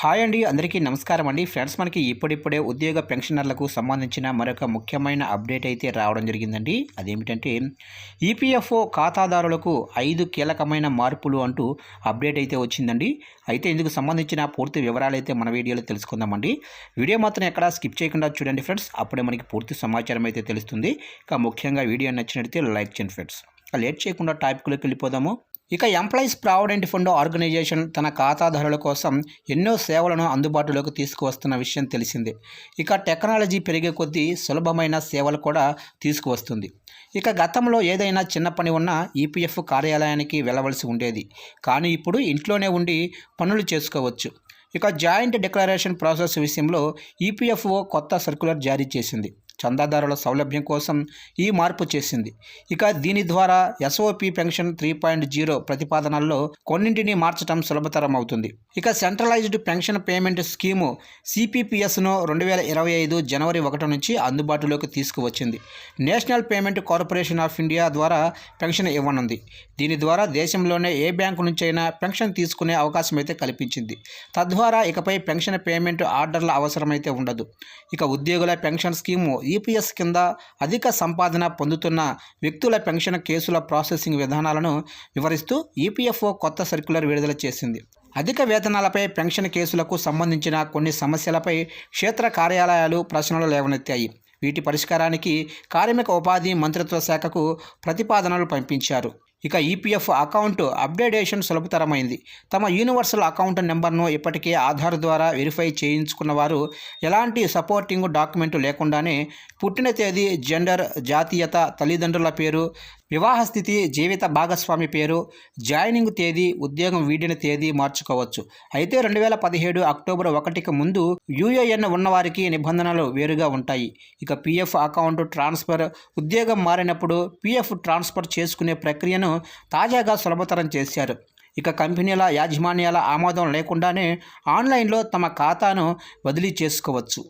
Hi అండి అందరికీ నమస్కారం అండి. ఫ్రెండ్స్ మనకి ఇప్పుడిప్పుడే ఉద్యోగ పెన్షనర్లకు సంబంధించిన మరొక ముఖ్యమైన అప్డేట్ అయితే రావడం జరిగిందండి. అదేమిటంటే ఈపీఎఫ్ఓ ఖాతాదారులకు ఐదు కీలకమైన మార్పులు అంటూ అప్డేట్ అయితే వచ్చిందండి. అయితే ఇందుకు సంబంధించిన పూర్తి వివరాలు అయితే మన వీడియోలో తెలుసుకుందామండి వీడియో మాత్రం ఎక్కడా స్కిప్ చేయకుండా చూడండి ఫ్రెండ్స్. అప్పుడే మనకి పూర్తి సమాచారం అయితే తెలుస్తుంది. ఇక ముఖ్యంగా వీడియో నచ్చినట్లయితే లైక్ చేయండి ఫ్రెండ్స్. లేట్ చేయకుండా టాపిక్లోకి వెళ్ళిపోదాము. ఇక ఎంప్లాయీస్ ప్రావిడెంట్ ఫండ్ ఆర్గనైజేషన్ తన ఖాతాదారుల కోసం ఎన్నో సేవలను అందుబాటులోకి తీసుకువస్తున్న విషయం తెలిసిందే. ఇక టెక్నాలజీ పెరిగే కొద్దీ సులభమైన సేవలు కూడా తీసుకువస్తుంది. ఇక గతంలో ఏదైనా చిన్న పని ఉన్నా ఈపీఎఫ్ కార్యాలయానికి వెళ్ళవలసి ఉండేది. కానీ ఇప్పుడు ఇంట్లోనే ఉండి పనులు చేసుకోవచ్చు. ఇక జాయింట్ డిక్లరేషన్ ప్రాసెస్ విషయంలో ఈపీఎఫ్ఓ కొత్త సర్క్యులర్ జారీ చేసింది. చందాదారుల సౌలభ్యం కోసం ఈ మార్పు చేసింది. ఇక దీని ద్వారా SOP pension three point zero ప్రతిపాదనల్లో కొన్నింటిని మార్చడం సులభతరం అవుతుంది ఇక సెంట్రలైజ్డ్ పెన్షన్ పేమెంట్ స్కీము సిపిపిఎస్ను రెండు వేల ఇరవై ఐదు జనవరి ఒకటి నుంచి అందుబాటులోకి తీసుకువచ్చింది. National payment corporation of India ద్వారా పెన్షన్ ఇవ్వనుంది. దీని ద్వారా దేశంలోనే ఏ బ్యాంకు నుంచైనా పెన్షన్ తీసుకునే అవకాశం అయితే కల్పించింది. తద్వారా ఇకపై పెన్షన్ పేమెంట్ ఆర్డర్ల అవసరమైతే ఉండదు. ఇక ఉద్యోగుల పెన్షన్ స్కీము ఈపీఎస్ కింద అధిక సంపాదన పొందుతున్న వ్యక్తుల పెన్షన్ కేసుల ప్రాసెసింగ్ విధానాలను వివరిస్తూ ఈపీఎఫ్ఓ కొత్త సర్క్యులర్ విడుదల చేసింది. అధిక వేతనాలపై పెన్షన్ కేసులకు సంబంధించిన కొన్ని సమస్యలపై క్షేత్ర కార్యాలయాలు ప్రశ్నలు లేవనెత్తాయి. వీటి పరిష్కారానికి కార్మిక ఉపాధి మంత్రిత్వ శాఖకు ప్రతిపాదనలు పంపించారు. ఇక ఈపీఎఫ్ అకౌంట్ అప్డేటేషన్ సులభతరమైంది. తమ యూనివర్సల్ అకౌంట్ నెంబర్ను ఇప్పటికే ఆధార్ ద్వారా వెరిఫై చేయించుకున్న వారు ఎలాంటి సపోర్టింగ్ డాక్యుమెంట్ లేకుండానే పుట్టిన తేదీ జెండర్ జాతీయత తల్లిదండ్రుల పేరు వివాహ స్థితి జీవిత భాగస్వామి పేరు జాయినింగ్ తేదీ ఉద్యోగం వీడిన తేదీ మార్చుకోవచ్చు. అయితే రెండు వేల పదిహేడు అక్టోబర్ ఒకటికి ముందు యూఏఎన్ ఉన్నవారికి నిబంధనలు వేరుగా ఉంటాయి. ఇక పిఎఫ్ అకౌంట్ ట్రాన్స్ఫర్ ఉద్యోగం మారినప్పుడు పిఎఫ్ ట్రాన్స్ఫర్ చేసుకునే ప్రక్రియను తాజాగా సులభతరం చేశారు. ఇక కంపెనీల యాజమాన్యాల ఆమోదం లేకుండానే ఆన్లైన్లో తమ ఖాతాను బదిలీ చేసుకోవచ్చు.